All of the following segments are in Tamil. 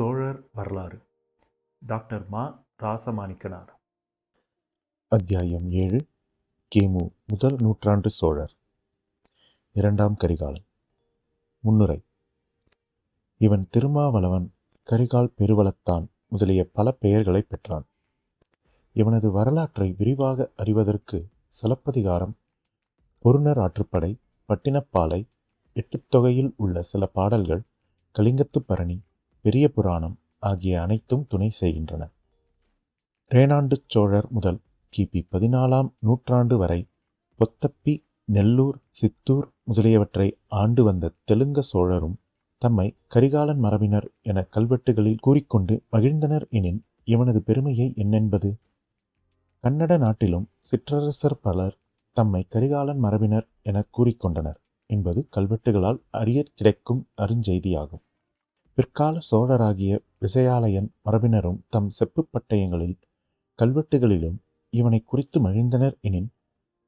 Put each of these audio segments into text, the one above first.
சோழர் வரலாறு. டாக்டர் மா ராசமாணிக்கனார். அத்தியாயம் ஏழு கிமு முதல் நூற்றாண்டு சோழர். இரண்டாம் கரிகாலன். முன்னுரை. இவன் திருமாவளவன் கரிகால் பெருவளத்தான் முதலிய பல பெயர்களைப் பெற்றான். இவனது வரலாற்றை விரிவாக அறிவதற்கு சிலப்பதிகாரம் பொருணர் ஆற்றுப்படை பட்டினப்பாலை எட்டுத்தொகையில் உள்ள சில பாடல்கள் கலிங்கத்து பரணி பெரிய புராணம் ஆகிய அனைத்தும் துணை செய்கின்றன. ரேனாண்டுச் சோழர் முதல் கிபி பதினாலாம் நூற்றாண்டு வரை பொத்தப்பி நெல்லூர் சித்தூர் முதலியவற்றை ஆண்டு வந்த தெலுங்க சோழரும் தம்மை கரிகாலன் மரபினர் என கல்வெட்டுகளில் கூறிக்கொண்டு மகிழ்ந்தனர் எனின் இவனது பெருமையை என்னென்பது? கன்னட நாட்டிலும் சிற்றரசர் பலர் தம்மை கரிகாலன் மரபினர் என கூறிக்கொண்டனர் என்பது கல்வெட்டுகளால் அறிய கிடைக்கும் அருஞ்செய்தியாகும். பிற்கால சோழராகிய விசயாலயன் மரபினரும் தம் செப்பு பட்டயங்களில் கல்வெட்டுகளிலும் இவனை குறித்து மகிழ்ந்தனர் எனின்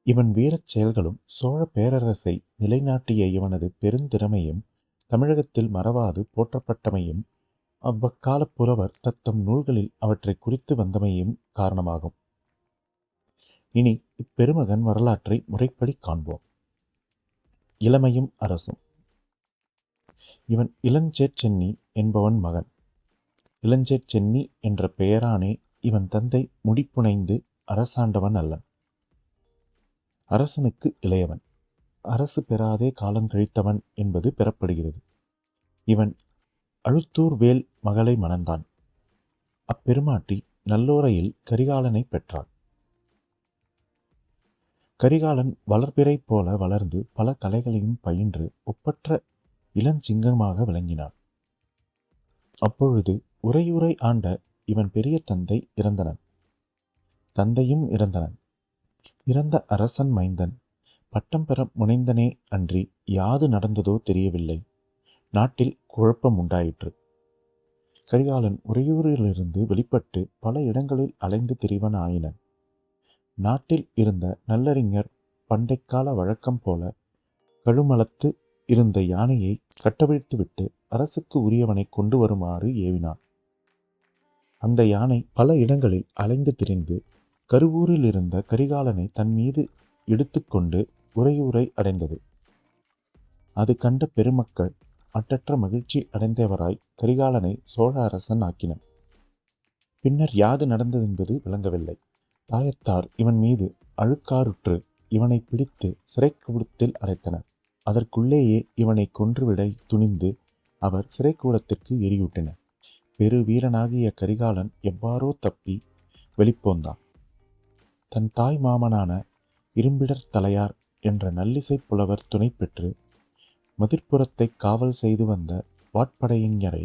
இவன் வீரச் செயல்களும் சோழ பேரரசை நிலைநாட்டிய இவனது பெருந்திறமையும் தமிழகத்தில் மறவாது போற்றப்பட்டமையும் அவ்வக்கால புலவர் தத்தம் நூல்களில் அவற்றை குறித்து வந்தமையும் காரணமாகும். இனி இப்பெருமகன் வரலாற்றை முறைப்படி காண்போம். இளமையும் அரசும். இவன் இளஞ்சேர் சென்னி என்பவன் மகன். இளஞ்சேர் சென்னி என்ற பெயரானே இவன் தந்தை முடிப்புனைந்து அரசாண்டவன் அல்லன். அரசனுக்கு இளையவன். அரசு பெறாதே காலங்கழித்தவன் என்பது பெறப்படுகிறது. இவன் அழுத்தூர் வேல் மகளை மணந்தான். அப்பெருமாட்டி நல்லோரையில் கரிகாலனை பெற்றாள். கரிகாலன் வளர்பிறை போல வளர்ந்து பல கலைகளையும் பயின்று ஒப்பற்ற இளஞ்சிங்கமாக விளங்கினான். அப்பொழுது உரையுரை ஆண்ட இவன் பெரிய தந்தை இறந்தனன். தந்தையும் இறந்தனன். இறந்த அரசன் மைந்தன். பட்டம் பெற முனைந்தனே அன்றி யாது நடந்ததோ தெரியவில்லை. நாட்டில் குழப்பம் உண்டாயிற்று. கரிகாலன் உறையூரிலிருந்து வெளிப்பட்டு பல இடங்களில் அலைந்து திரிவன் ஆயினன். நாட்டில் இருந்த நல்லறிஞர் பண்டைக்கால வழக்கம் போல கழுமலத்து இருந்த யானையை கட்டவிழ்த்துவிட்டு அரசுக்கு உரியவனை கொண்டு வருமாறு ஏவினான். அந்த யானை பல இடங்களில் அலைந்து திரிந்து கருவூரில் இருந்த கரிகாலனை தன் மீது எடுத்துக்கொண்டு உரையுரை அடைந்தது. அது கண்ட பெருமக்கள் அட்டற்ற மகிழ்ச்சி அடைந்தவராய் கரிகாலனை சோழ அரசன் ஆக்கினர் பின்னர் யாது நடந்ததென்பது விளங்கவில்லை. தாயத்தார் இவன் மீது அழுக்காறுற்று இவனை பிடித்து சிறைக்கூடத்தில் அடைத்தனர். அதற்குள்ளேயே இவனை கொன்றுவிட துணிந்து அவர் சிறைக்கூடத்திற்கு எரியூட்டினர். பெரு வீரனாகிய கரிகாலன் எவ்வாறோ தப்பி வெளிப்போந்தான். தன் தாய் மாமனான இரும்பிடர் தலையார் என்ற நல்லிசை புலவர் துணை பெற்று மதிர்ப்புறத்தை காவல் செய்து வந்த வாட்படையிஞரை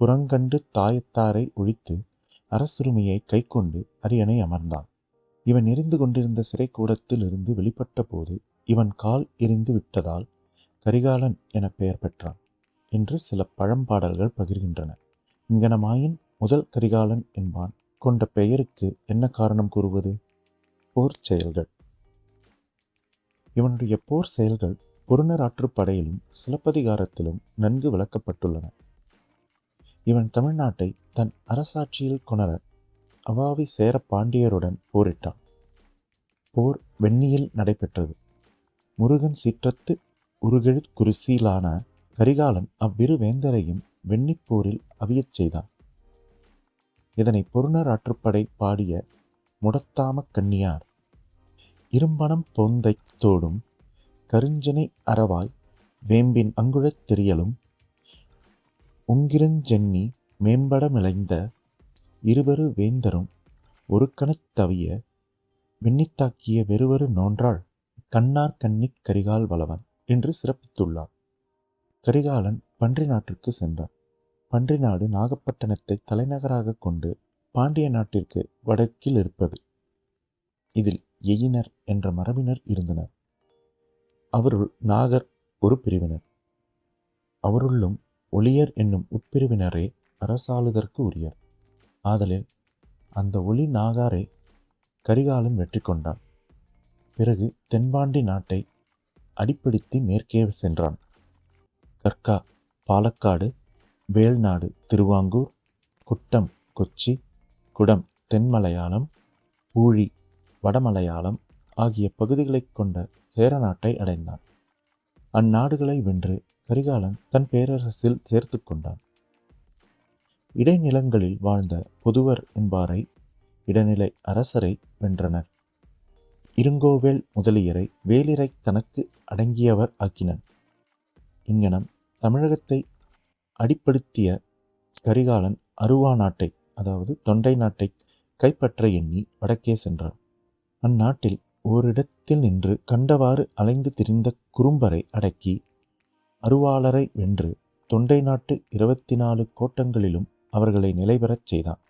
புறங்கண்டு தாயத்தாரை ஒழித்து அரசுரிமையை கைக்கொண்டு அரியணை அமர்ந்தான். இவன் எரிந்து கொண்டிருந்த சிறைக்கூடத்தில் இருந்து வெளிப்பட்ட போது இவன் கால் எரிந்து விட்டதால் கரிகாலன் என பெயர் பெற்றான் என்று சில பழம்பாடல்கள் பகிர்கின்றன. இங்கனமாயின் முதல் கரிகாலன் என்பான். கொண்ட பெயருக்கு என்ன காரணம் கூறுவது? போர் செயல்கள். இவனுடைய போர் செயல்கள் பொருணர் படையிலும் சிலப்பதிகாரத்திலும் நன்கு விளக்கப்பட்டுள்ளன. இவன் தமிழ்நாட்டை தன் அரசாட்சியில் கொணர அவாவி சேர பாண்டியருடன் போரிட்டான். போர் வெண்ணியில் நடைபெற்றது. முருகன் சீற்றத்து உருகெழு கரிகாலன் அவ்விரு வேந்தரையும் வெண்ணிப்போரில் அவியச் செய்தான். இதனை பொருணர் ஆற்றுப்படை பாடிய முடத்தாம கண்ணியார் இரும்பனம் பொந்தை தோடும் கருஞ்சனை அறவாய் வேம்பின் அங்குழத் தெரியலும் உங்கிருஞ்சென்னி மேம்படமிளைந்த இருவரு வேந்தரும் ஒரு கணத் தவிய வெண்ணித்தாக்கிய வெறுவரு நோன்றாள் கண்ணார் கன்னிக் கரிகால் வளவன். என்று சிறப்பித்துள்ளார் கரிகாலன் பன்றி நாட்டிற்கு சென்றார் பன்றி நாடு நாகப்பட்டினத்தை தலைநகராக கொண்டு பாண்டிய நாட்டிற்கு வடக்கில் இருப்பது. இதில் எயினர் என்ற மரபினர் இருந்தனர். அவருள் நாகர் ஒரு பிரிவினர். அவருள்ளும் ஒளியர் என்னும் உட்பிரிவினரே அரசாளுதற்கு உரியர். ஆதலில் அந்த ஒளி நாகாரை கரிகாலன் வெற்றி கொண்டான் பிறகு தென்பாண்டி நாட்டை அடிப்பிடித்து மேற்கே சென்றான். கர்கா பாலக்காடு வேல்நாடு திருவாங்கூர் குட்டம் கொச்சி குடம் தென்மலையாளம் ஊழி வடமலையாளம் ஆகிய பகுதிகளைக் கொண்ட சேர நாட்டை அடைந்தான். அந்நாடுகளை வென்று கரிகாலன் தன் பேரரசில் சேர்த்து கொண்டான். இடைநிலங்களில் வாழ்ந்த பொதுவர் என்பாரை இடைநிலை அரசரை வென்றனர். இருங்கோவேல் முதலியரை வேலிரை தனக்கு அடங்கியவர் ஆக்கினன். இங்ஙனம் தமிழகத்தை அடிப்படுத்திய கரிகாலன் அருவா நாட்டை அதாவது தொண்டை நாட்டை கைப்பற்ற எண்ணி வடக்கே சென்றான். அந்நாட்டில் ஓரிடத்தில் நின்று கண்டவாறு அலைந்து திரிந்த குறும்பரை அடக்கி அருவாளரை வென்று தொண்டை நாட்டு இருபத்தி நாலு கோட்டங்களிலும் அவர்களை நிலைபெறச் செய்தான்.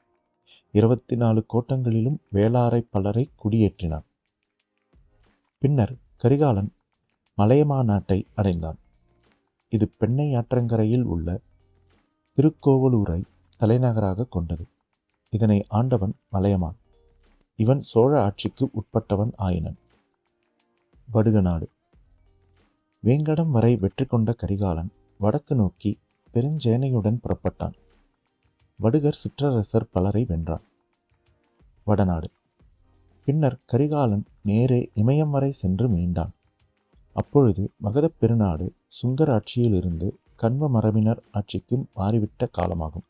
இருபத்தி நாலு கோட்டங்களிலும் வேளாரை பலரை குடியேற்றினான். பின்னர் கரிகாலன் மலையமா நாட்டை அடைந்தான். இது பெண்ணை ஆற்றங்கரையில் உள்ள திருக்கோவலூரை தலைநகராக கொண்டது. இதனை ஆண்டவன் மலையமான். இவன் சோழ ஆட்சிக்கு உட்பட்டவன் ஆயினன். வடுகநாடு வேங்கடம் வரை வெற்றி கொண்ட கரிகாலன் வடக்கு நோக்கி பெருஞ்சேனையுடன் புறப்பட்டான். வடுகர் சிற்றரசர் பலரை வென்றான். வடநாடு. பின்னர் கரிகாலன் நேரே இமயம் வரை சென்று மீண்டான். அப்பொழுது மகதப் பெருநாடு சுங்கர் ஆட்சியிலிருந்து கண்வ மரபினர் ஆட்சிக்கு மாறிவிட்ட காலமாகும்.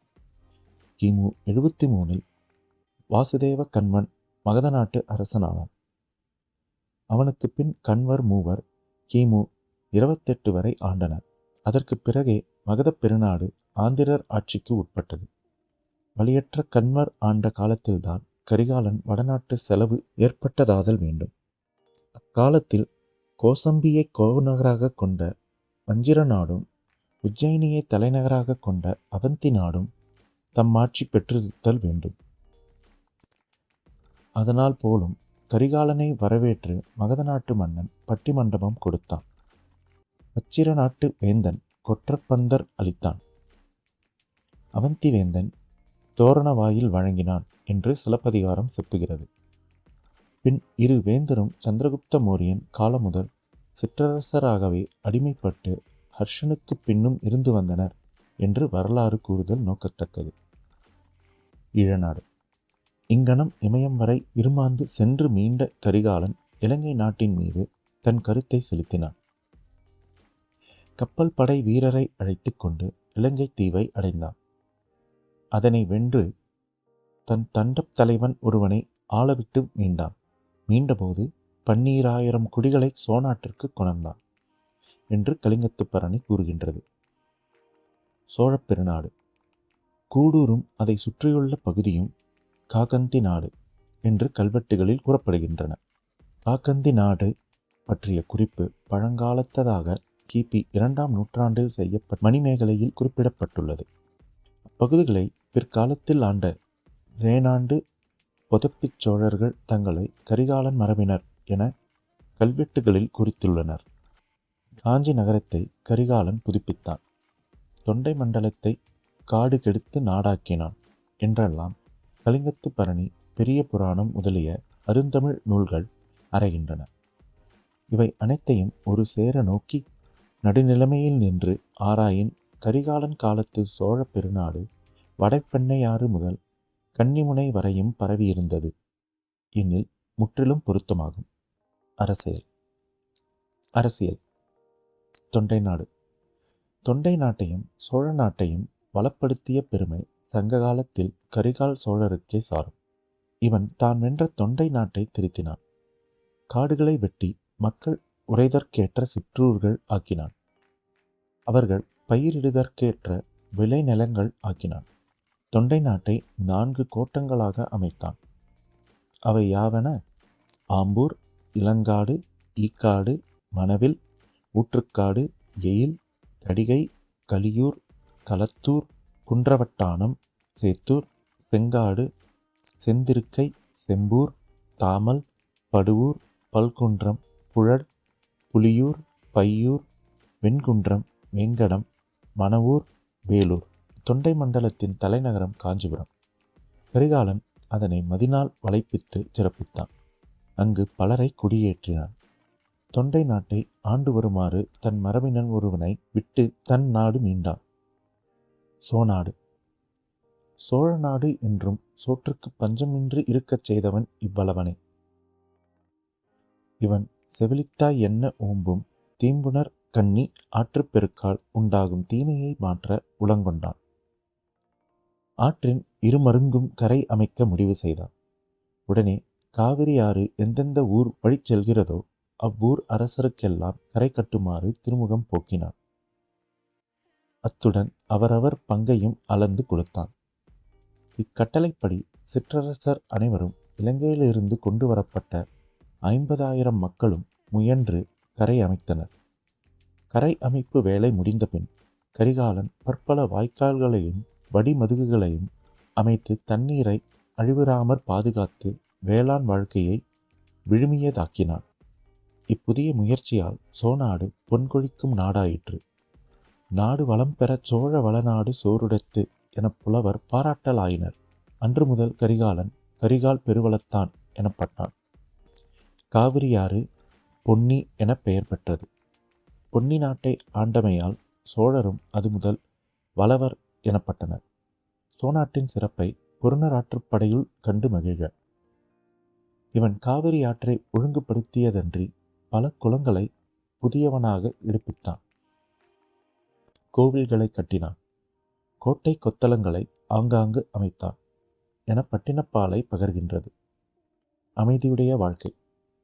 கிமு எழுபத்தி மூணில் வாசுதேவ கண்வன் மகத நாட்டு அரசனானான். அவனுக்கு பின் கண்வர் மூவர் கிமு இருபத்தெட்டு வரை ஆண்டனர். அதற்கு பிறகே மகதப் பெருநாடு ஆந்திரர் ஆட்சிக்கு உட்பட்டது. வழியற்ற கண்வர் ஆண்ட காலத்தில்தான் கரிகாலன் வடநாட்டு செலவு ஏற்பட்டதாதல் வேண்டும். அக்காலத்தில் கோசம்பியை கோநகராக கொண்ட வஞ்சிர நாடும் உஜ்ஜயினியை தலைநகராக கொண்ட அவந்தி நாடும் தம் ஆட்சி பெற்றிருத்தல் வேண்டும். அதனால் போலும் கரிகாலனை வரவேற்று மகத நாட்டு மன்னன் பட்டிமண்டபம் கொடுத்தான். வச்சிர நாட்டு வேந்தன் கொற்றப்பந்தர் அளித்தான். அவந்தி வேந்தன் தோரண வாயில் வழங்கினான். என்று சிலப்பதிகாரம் செப்புகிறது. பின் இரு வேந்தரும் சந்திரகுப்த மௌரியன் காலம் முதல் சிற்றரசராகவே அடிமைப்பட்டு ஹர்ஷனுக்கு பின்னும் இருந்து வந்தனர் என்று வரலாறு கூறுதல் நோக்கத்தக்கது. ஈழநாடு. இங்கனம் இமயம் வரை இருமாந்து சென்று மீண்ட கரிகாலன் இலங்கை நாட்டின் மீது தன் கருத்தை செலுத்தினான். கப்பல் படை வீரரை அழைத்து கொண்டு இலங்கை தீவை அடைந்தான். அதனை வென்று தன் தண்டப் தலைவன் ஒருவனை ஆளவிட்டு மீண்டான். மீண்டபோது பன்னீராயிரம் குடிகளை சோனாட்டிற்கு கொணர்ந்தான் என்று கலிங்கத்துப் பரணி கூறுகின்றது. சோழப் பெருநாடு. கூடூரும் அதை சுற்றியுள்ள பகுதியும் காகந்தி நாடு என்று கல்வெட்டுகளில் கூறப்படுகின்றன. காகந்தி நாடு பற்றிய குறிப்பு பழங்காலத்ததாக கிபி இரண்டாம் நூற்றாண்டில் செய்யப்பட்ட மணிமேகலையில் குறிப்பிடப்பட்டுள்ளது. அப்பகுதிகளை பிற்காலத்தில் ஆண்ட ரேனாண்டு பொதப்பிச் சோழர்கள் தங்களை கரிகாலன் மரபினர் என கல்வெட்டுகளில் குறித்துள்ளனர். காஞ்சி நகரத்தை கரிகாலன் புதுப்பித்தான். தொண்டை மண்டலத்தை காடு கெடுத்து நாடாக்கினான் என்றெல்லாம் கலிங்கத்து பரணி பெரிய புராணம் முதலிய அருந்தமிழ் நூல்கள் அறைகின்றன. இவை அனைத்தையும் ஒரு சேர நோக்கி நடுநிலைமையில் நின்று ஆராயின் கரிகாலன் காலத்து சோழ பெருநாடு வடபெண்ணையாறு முதல் கன்னிமுனை வரையும் பரவியிருந்தது. இன்னில் முற்றிலும் பொருத்தமாகும். அரசியல். அரசியல். தொண்டை நாடு. தொண்டை நாட்டையும் சோழ நாட்டையும் வளப்படுத்திய பெருமை சங்க காலத்தில் கரிகால் சோழருக்கே சாரும். இவன் தான் வென்ற தொண்டை நாட்டை திருத்தினான். காடுகளை வெட்டி மக்கள் உறைதற்கேற்ற சிற்றூர்கள் ஆக்கினான். அவர்கள் பயிரிடுதற்கேற்ற விளைநிலங்கள் ஆக்கினான். தொண்டை நாட்டை நான்கு கோட்டங்களாக அமைத்தான். அவை யாவன? ஆம்பூர் இளங்காடு ஈக்காடு மணவில் ஊற்றுக்காடு எயில் கடிகை கலியூர் களத்தூர் குன்றவட்டானம் சேத்தூர் செங்காடு செந்திருக்கை செம்பூர் தாமல் படுவூர் பல்குன்றம் புழல் புலியூர் பையூர் வெண்குன்றம் வெங்கடம் மணவூர் வேலூர். தொண்டை மண்டலத்தின் தலைநகரம் காஞ்சிபுரம். கரிகாலன் அதனை மதினால் வளைப்பித்து சிறப்பித்தான். அங்கு பலரை குடியேற்றினான். தொண்டை நாட்டை ஆண்டு வருமாறு தன் மரபினன் ஒருவனை விட்டு தன் நாடு மீண்டான். சோநாடு சோழ நாடு என்றும் சோற்றுக்கு பஞ்சமின்றி இருக்கச் செய்தவன் இவ்வளவனே. இவன் செவிலித்தாய் என்ன ஓம்பும் தீம்புணர் கண்ணி ஆற்றுப்பெருக்கால் உண்டாகும் தீமையை மாற்ற உளங்கொண்டான். ஆற்றின் இருமருங்கும் கரை அமைக்க முடிவு செய்தான். உடனே காவிரி ஆறு எந்தெந்த ஊர் வழி செல்கிறதோ அவ்வூர் அரசருக்கெல்லாம் கரை கட்டுமாறு திருமுகம் போக்கினான். அத்துடன் அவரவர் பங்கையும் அளந்து கொடுத்தான். இக்கட்டளைப்படி சிற்றரசர் அனைவரும் இலங்கையிலிருந்து கொண்டு வரப்பட்ட ஐம்பதாயிரம் மக்களும் முயன்று கரை அமைத்தனர். கரை அமைப்பு வேலை முடிந்தபின் கரிகாலன் பற்பல வாய்க்கால்களையும் வடிமதுகுகளையும் அமைத்து தண்ணீரை அழிவுறாமற் பாதுகாத்து வேளாண் வாழ்க்கையை விழுமியதாக்கினான் இப்புதிய முயற்சியால் சோநாடு பொன்கொழிக்கும் நாடாயிற்று. நாடு வளம் பெற சோழ வளநாடு சோறுடைத்து எனப் புலவர் பாராட்டலாயினர். அன்று முதல் கரிகாலன் கரிகால் பெருவளத்தான் எனப்பட்டான். காவிரியாறு பொன்னி என பெயர் பெற்றது. பொன்னி நாட்டை ஆண்டமையால் சோழரும் அது முதல் வளவர் எனப்பட்டனர். சோனாட்டின் சிறப்பை புறநராற்றுப்படையுள் கண்டு மகிழ்க. இவன் காவிரி ஆற்றை ஒழுங்குபடுத்தியதன்றி பல குளங்களை புதியவனாக எடுப்பித்தான். கோவில்களை கட்டினான். கோட்டை கொத்தளங்களை ஆங்காங்கு அமைத்தான். என பட்டினப்பாலை பகர்கின்றது. அமைதியுடைய வாழ்க்கை.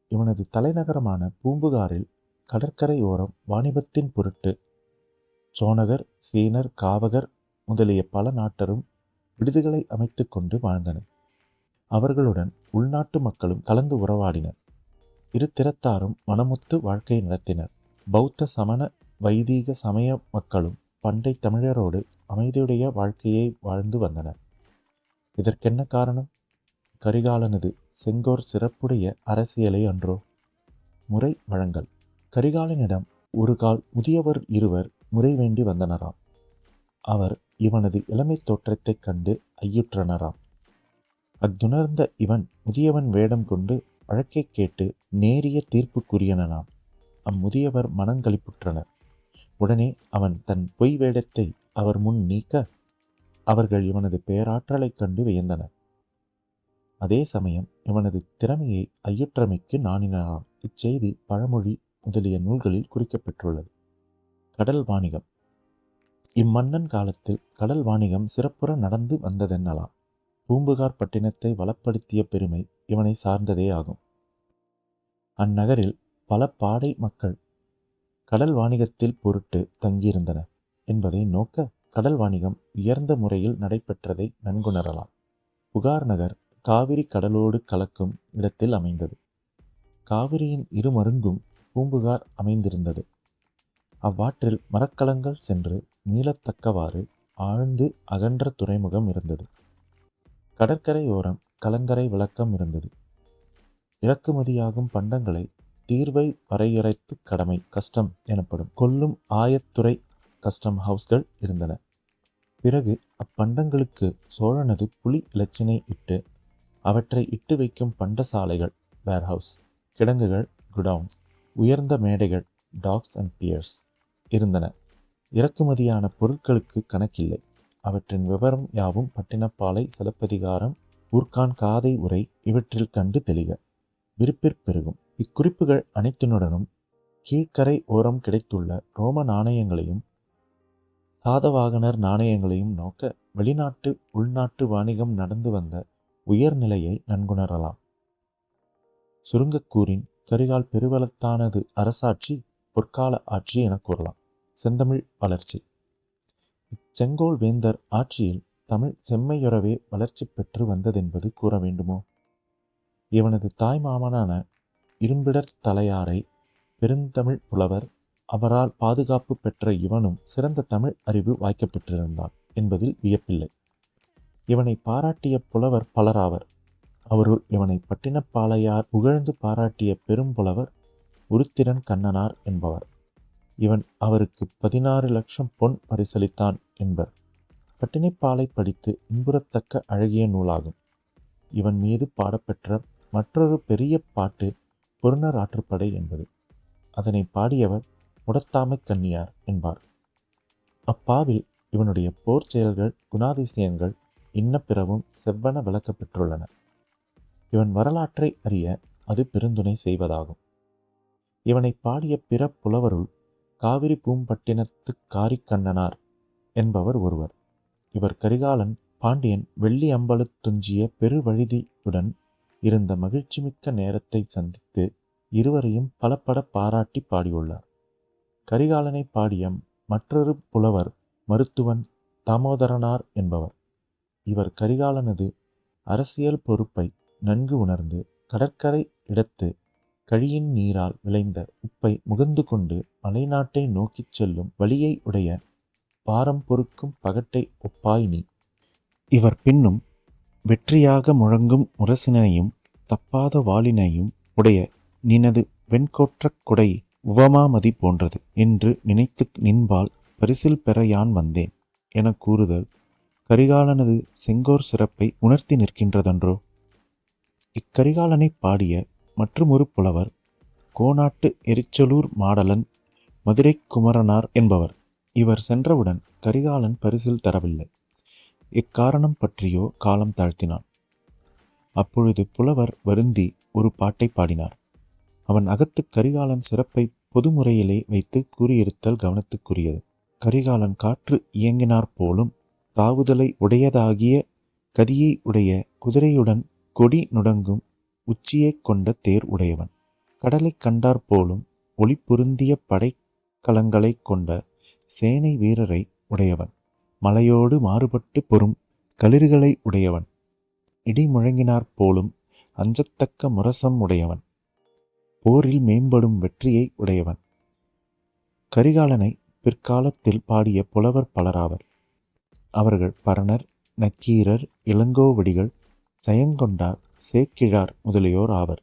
இவனது தலைநகரமான பூம்புகாரில் கடற்கரை ஓரம் வாணிபத்தின் பொருட்டு சோனகர் சீனர் காவகர் முதலிய பல நாட்டரும் விடுதிகளை அமைத்து கொண்டு வாழ்ந்தனர். அவர்களுடன் உள்நாட்டு மக்களும் கலந்து உறவாடினர். இரு திறத்தாரும் மனமுத்து வாழ்க்கை நடத்தினர். பௌத்த சமண வைதீக சமய மக்களும் பண்டை தமிழரோடு அமைதியுடைய வாழ்க்கையை வாழ்ந்து வந்தனர். இதற்கென்ன காரணம்? கரிகாலனது செங்கோர் சிறப்புடைய அரசியலை அன்றோ? முறை வழங்கல். கரிகாலனிடம் ஒரு கால் முதியவர் இருவர் முறை வேண்டி வந்தனராம். அவர் இவனது இளமை தோற்றத்தைக் கண்டு ஐயுற்றனராம். அத்துணர்ந்த இவன் முதியவன் வேடம் கொண்டு வழக்கைக் கேட்டு நேரிய தீர்ப்பு கூறியனனாம் அம்முதியவர் மனங்களிப்புற்றனர் உடனே அவன் தன் பொய் வேடத்தை அவர் முன் நீக்க அவர்கள் இவனது பேராற்றலைக் கண்டு வியந்தனர். அதே சமயம் இவனது திறமையை ஐயுற்றமைக்கு நாணினாராம். இச்செய்தி பழமொழி முதலிய நூல்களில் குறிக்கப்பெற்றுள்ளது கடல் வாணிகம். இம்மன்னன் காலத்தில் கடல் வாணிகம் சிறப்புற நடந்து வந்ததென்னலாம். பூம்புகார் பட்டினத்தை வளப்படுத்திய பெருமை இவனை சார்ந்ததே ஆகும். அந்நகரில் பல பாடை மக்கள் கடல் வாணிகத்தில் பொருட்டு தங்கியிருந்தனர் என்பதை நோக்க கடல் வாணிகம் உயர்ந்த முறையில் நடைபெற்றதை நன்குணரலாம். புகார் நகர் காவிரி கடலோடு கலக்கும் இடத்தில் அமைந்தது. காவிரியின் இருமருங்கும் பூம்புகார் அமைந்திருந்தது. அவ்வாற்றில் மரக்கலங்கள் சென்று மீளத்தக்கவாறு ஆழ்ந்து அகன்ற துறைமுகம் இருந்தது. கடற்கரையோரம் கலங்கரை விளக்கம் இருந்தது. இறக்குமதியாகும் பண்டங்களை தீர்வை வரையறைத்து கடமை கஸ்டம் எனப்படும் கொல்லும் ஆயத்துறை கஸ்டம் ஹவுஸ்கள் இருந்தன. பிறகு அப்பண்டங்களுக்கு சோழனது புலி இலச்சினை இட்டு அவற்றை இட்டு வைக்கும் பண்டசாலைகள் வேர்ஹவுஸ் கிடங்குகள் குடவுன்ஸ் உயர்ந்த மேடைகள் டாக்ஸ் அண்ட் பியர்ஸ் இருந்தன. இறக்குமதியான பொருட்களுக்கு கணக்கில்லை. அவற்றின் விவரம் யாவும் பட்டினப்பாலை சிலப்பதிகாரம் ஊர்கான் காதை உரை இவற்றில் கண்டு தெளிக. விருப்பிற் பெருகும். இக்குறிப்புகள் அனைத்தினுடனும் கீழ்க்கரை ஓரம் கிடைத்துள்ள ரோம நாணயங்களையும் சாதவாகனர் நாணயங்களையும் நோக்க வெளிநாட்டு உள்நாட்டு வாணிகம் நடந்து வந்த உயர்நிலையை நன்குணரலாம். சுருங்கக்கூறின் கரிகால் பெருவளத்தானது அரசாட்சி பொற்கால ஆட்சி என கூறலாம். செந்தமிழ் வளர்ச்சி. இச்செங்கோல் வேந்தர் ஆட்சியில் தமிழ் செம்மையுறவே வளர்ச்சி பெற்று வந்ததென்பது கூற வேண்டுமோ? இவனது தாய் மாமனான இரும்பிடர் தலையாரை பெருந்தமிழ் புலவர் அவரால் பாதுகாப்பு பெற்ற இவனும் சிறந்த தமிழ் அறிவு வாய்க்கப்பெற்றிருந்தான் என்பதில் வியப்பில்லை. இவனை பாராட்டிய புலவர் பலராவர். அவருள் இவனை பட்டினப்பாளையார் புகழ்ந்து பாராட்டிய பெரும்புலவர் உருத்திரன் கண்ணனார் என்பவர். இவன் அவருக்கு பதினாறு லட்சம் பொன் பரிசளித்தான் என்பர். பட்டினிப்பாலை படித்து இன்புறத்தக்க அழகிய நூலாகும். இவன் மீது பாடப்பெற்ற மற்றொரு பெரிய பாட்டு பொருணர் ஆற்றுப்படை என்பது. அதனை பாடியவர் முடத்தாமை கன்னியார் என்பார். அப்பாவில் இவனுடைய போர் செயல்கள் குணாதிசயங்கள் இன்னப்பிறவும் செவ்வன விளக்கப் பெற்றுள்ளன இவன் வரலாற்றை அறிய அது பெருந்துணை செய்வதாகும். இவனை பாடிய பிற புலவருள் காவிரி பூம்பட்டினத்து காரிக்கண்ணனார் என்பவர் ஒருவர். இவர் கரிகாலன் பாண்டியன் வெள்ளி அம்பலத்துஞ்சிய பெருவழுதியுடன் இருந்த மகிழ்ச்சிமிக்க நேரத்தை சந்தித்து இருவரையும் பலப்பட பாராட்டி பாடியுள்ளார். கரிகாலனை பாடிய மற்றொரு புலவர் மருத்துவன் தாமோதரனார் என்பவர். இவர் கரிகாலனது அரசியல் பொறுப்பை நன்கு உணர்ந்து கடற்கரை இடத்து கழியின் நீரால் விளைந்த உப்பை முகந்து கொண்டு மலைநாட்டை நோக்கிச் செல்லும் வழியை உடைய பாரம் பொறுக்கும் பகட்டை ஒப்பாய் நீ. இவர் பின்னும் வெற்றியாக முழங்கும் முரசினையும் தப்பாத வாளினையும் உடைய நினது வெண்கோற்றக் குடை உவமாமதி போன்றது என்று நினைத்து நின்பால் பரிசில் பெற யான் வந்தேன் என கூறுதல் கரிகாலனது செங்கோர் சிறப்பை உணர்த்தி நிற்கின்றதன்றோ? இக்கரிகாலனை பாடிய மற்றுமொரு புலவர் கோனாட்டு எரிச்சலூர் மாடலன் மதுரை குமரனார் என்பவர். இவர் சென்றவுடன் கரிகாலன் பரிசில் தரவில்லை. இக்காரணம் பற்றியோ காலம் தாழ்த்தினான். அப்பொழுது புலவர் வருந்தி ஒரு பாட்டை பாடினார். அவன் அகத்து கரிகாலன் சிறப்பை பொதுமுறையிலே வைத்து கூறியிருத்தல் கவனத்துக்குரியது. கரிகாலன் காற்று இயங்கினார் போலும் தாவுதலை உடையதாகிய கதியை உடைய குதிரையுடன் கொடி நுடங்கும் உச்சியைக் கொண்ட தேர் உடையவன். கடலைக் கண்டார் போலும் ஒளி பொருந்திய படைக்கலங்களைக் கொண்ட சேனை வீரரை உடையவன். மலையோடு மாறுபட்டு பொறும் களிர்களை உடையவன். இடி முழங்கினாற் போலும் அஞ்சத்தக்க முரசம் உடையவன். போரில் மேம்படும் வெற்றியை உடையவன். கரிகாலனை பிற்காலத்தில் பாடிய புலவர் பலராவர். அவர்கள் பரணர் நக்கீரர் இளங்கோவடிகள் ஜெயங்கொண்டார் சேக்கிழார் முதலியோர் ஆவர்.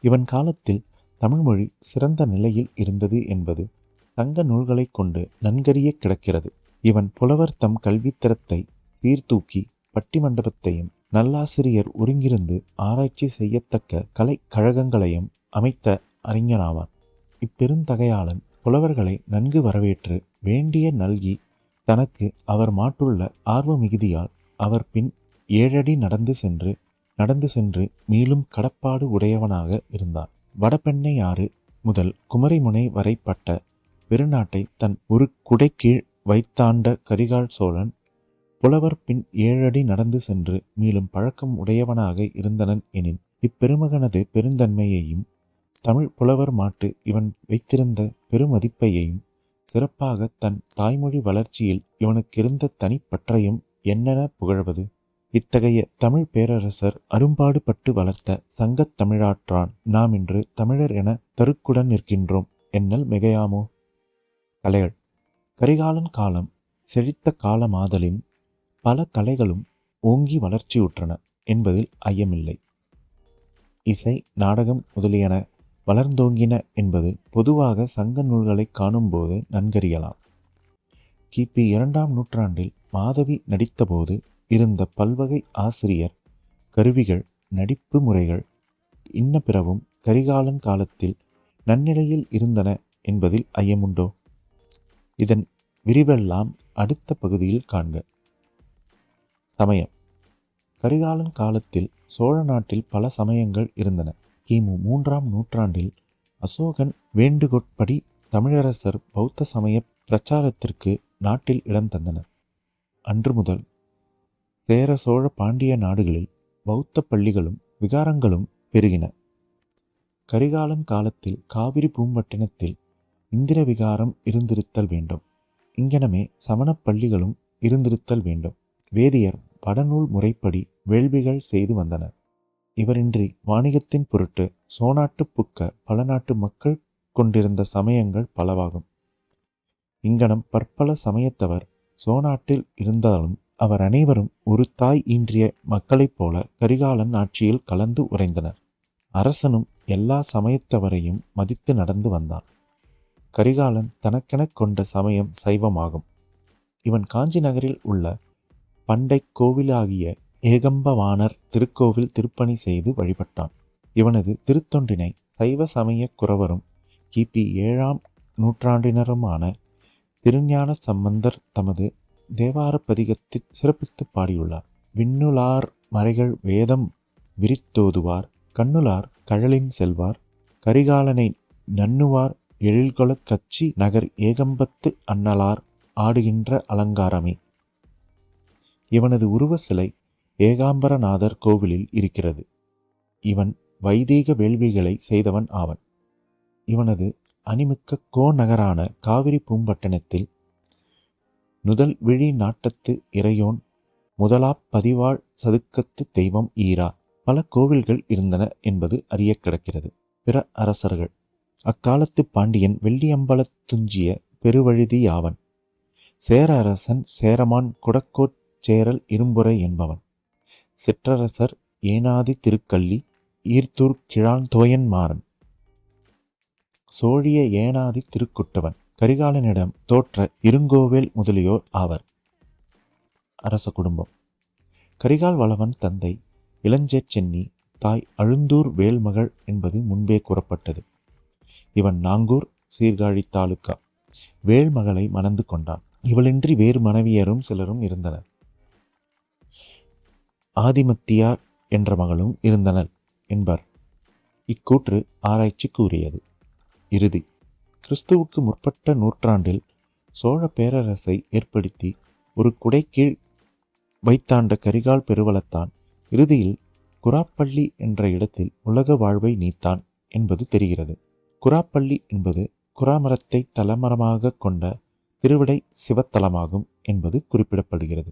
இவன் காலத்தில் தமிழ்மொழி சிறந்த நிலையில் இருந்தது என்பது தங்க நூல்களைக் கொண்டு நன்கறிய கிடக்கிறது. இவன் புலவர் தம் கல்வித்தரத்தை சீர்தூக்கி பட்டிமண்டபத்தையும் நல்லாசிரியர் ஒருங்கிருந்து ஆராய்ச்சி செய்யத்தக்க கலைக்கழகங்களையும் அமைத்த அறிஞனாவான். இப்பெருந்தகையாளன் புலவர்களை நன்கு வரவேற்று வேண்டிய நல்கி தனக்கு அவர் மாட்டுள்ள ஆர்வ மிகுதியால் அவர் பின் ஏழடி நடந்து சென்று நடந்து சென்று மேலும் கடப்பாடு உடையவனாக இருந்தான். வடபெண்ணை ஆறு முதல் குமரிமுனை வரைப்பட்ட பெருநாட்டை தன் ஒரு குடைக்கீழ் வைத்தாண்ட கரிகால் சோழன் புலவர் பின் ஏழடி நடந்து சென்று மேலும் பழக்கம் உடையவனாக இருந்தனன் எனின் இப்பெருமகனது பெருந்தன்மையையும் தமிழ் புலவர் மாட்டு இவன் வைத்திருந்த பெருமதிப்பையையும் சிறப்பாக தன் தாய்மொழி வளர்ச்சியில் இவனுக்கிருந்த தனிப்பற்றையும் என்னென புகழ்வது? இத்தகைய தமிழ் பேரரசர் அரும்பாடுபட்டு வளர்த்த சங்கத் தமிழாற்றான். நாம் இன்று தமிழர் என தருக்குடன் நிற்கின்றோம். என்னல் மிகையாமோ? கலைகள் கரிகாலன் காலம் செழித்த காலமாதலின் பல கலைகளும் ஓங்கி வளர்ச்சியுற்றன என்பதில் ஐயமில்லை. இசை நாடகம் முதலியன வளர்ந்தோங்கின என்பது பொதுவாக சங்க நூல்களை காணும்போது நன்கறியலாம். கிபி இரண்டாம் நூற்றாண்டில் மாதவி நடித்தபோது இருந்த பல்வகை ஆசிரியர் கருவிகள் நடிப்பு முறைகள் இன்ன பிறவும் கரிகாலன் காலத்தில் நன்னிலையில் இருந்தன என்பதில் ஐயமுண்டோ? இதன் விரிவெல்லாம் அடுத்த பகுதியில் காண்க. சமயம். கரிகாலன் காலத்தில் சோழ நாட்டில் பல சமயங்கள் இருந்தன. கிமு மூன்றாம் நூற்றாண்டில் அசோகன் வேண்டுகோட்படி தமிழரசர் பௌத்த சமய பிரச்சாரத்திற்கு நாட்டில் இடம் தந்தனர். அன்று முதல் சேர சோழ பாண்டிய நாடுகளில் பௌத்த பள்ளிகளும் விகாரங்களும் பெருகின. கரிகாலன் காலத்தில் காவிரி பூம்பட்டினத்தில் இந்திர விகாரம் இருந்திருத்தல் வேண்டும். இங்கனமே சமணப் பள்ளிகளும் இருந்திருத்தல் வேண்டும். வேதியர் படநூல் முறைப்படி வேள்விகள் செய்து வந்தனர். இவரின்றி வாணிகத்தின் பொருட்டு சோநாட்டு புக்க பல நாட்டு மக்கள் கொண்டிருந்த சமயங்கள் பலவாகும். இங்கனம் பற்பல சமயத்தவர் சோநாட்டில் இருந்தாலும் அவர் அனைவரும் ஒரு தாய் ஈன்றிய மக்களைப் போல கரிகாலன் ஆட்சியில் கலந்து உறைந்தனர். அரசனும் எல்லா சமயத்தவரையும் மதித்து நடந்து வந்தான். கரிகாலன் தனக்கெனக் கொண்ட சமயம் சைவமாகும். இவன் காஞ்சி நகரில் உள்ள பண்டை கோவிலாகிய ஏகம்பவாணர் திருக்கோவில் திருப்பணி செய்து வழிபட்டான். இவனது திருத்தொண்டினை சைவ சமய குறவரும் கிபி ஏழாம் நூற்றாண்டினருமான திருஞான சம்பந்தர் தமது தேவார பதிகத்தில் சிறப்பித்து பாடியுள்ளார். விண்ணுலார் மறைகள் வேதம் விரித்தோதுவார் கண்ணுலார் கழலின் செல்வார் கரிகாலனை நன்னுவார் எழில்கொளக் கச்சி நகர் ஏகம்பத்து அன்னலார் ஆடுகின்ற அலங்காரமே. இவனது உருவ சிலை ஏகாம்பரநாதர் கோவிலில் இருக்கிறது. இவன் வைதீக வேள்விகளை செய்தவன் ஆவன். இவனது அணிமிக்க கோநகரான காவிரி பூம்பட்டணத்தில் நுதல் விழி நாட்டத்து இறையோன் முதலாப் பதிவாழ் சதுக்கத்து தெய்வம் ஈரா. பல கோவில்கள் இருந்தன என்பது அறிய கிடக்கிறது. பிற அரசர்கள். அக்காலத்து பாண்டியன் வெள்ளியம்பலத் துஞ்சிய பெருவழுதியாவன் சேர அரசன் சேரமான் குடக்கோட் சேரல் இரும்புரை என்பவன். சிற்றரசர் ஏனாதி திருக்கள்ளி ஈர்த்தூர் கிழான் தோயன்மாறன் சோழிய ஏனாதி திருக்குட்டவன். கரிகாலனிடம் தோற்ற இருங்கோவேல் முதலியோர் ஆவர். அரச குடும்பம். கரிகால் வளவன் தந்தை இளஞ்சேட் சென்னி தாய் அழுந்தூர் வேல்மகள் என்பது முன்பே கூறப்பட்டது. இவன் நாங்கூர் சீர்காழி தாலுக்கா வேல்மகளை மணந்து கொண்டான். இவளின்றி வேறு மனைவியரும் சிலரும் இருந்தனர். ஆதிமத்தியார் என்ற மகளும் இருந்தனர் என்பர். இக்கூற்று ஆராய்ச்சிக்கு உரியது இறுதி. கிறிஸ்துவுக்கு முற்பட்ட நூற்றாண்டில் சோழ பேரரசை ஏற்படுத்தி ஒரு குடைக்கீழ் வைத்தாண்ட கரிகால் பெருவளத்தான் இறுதியில் குராப்பள்ளி என்ற இடத்தில் உலக வாழ்வை நீத்தான் என்பது தெரிகிறது. குராப்பள்ளி என்பது குராமரத்தை தலமரமாக கொண்ட திருவிடை சிவத்தலமாகும் என்பது குறிப்பிடப்படுகிறது.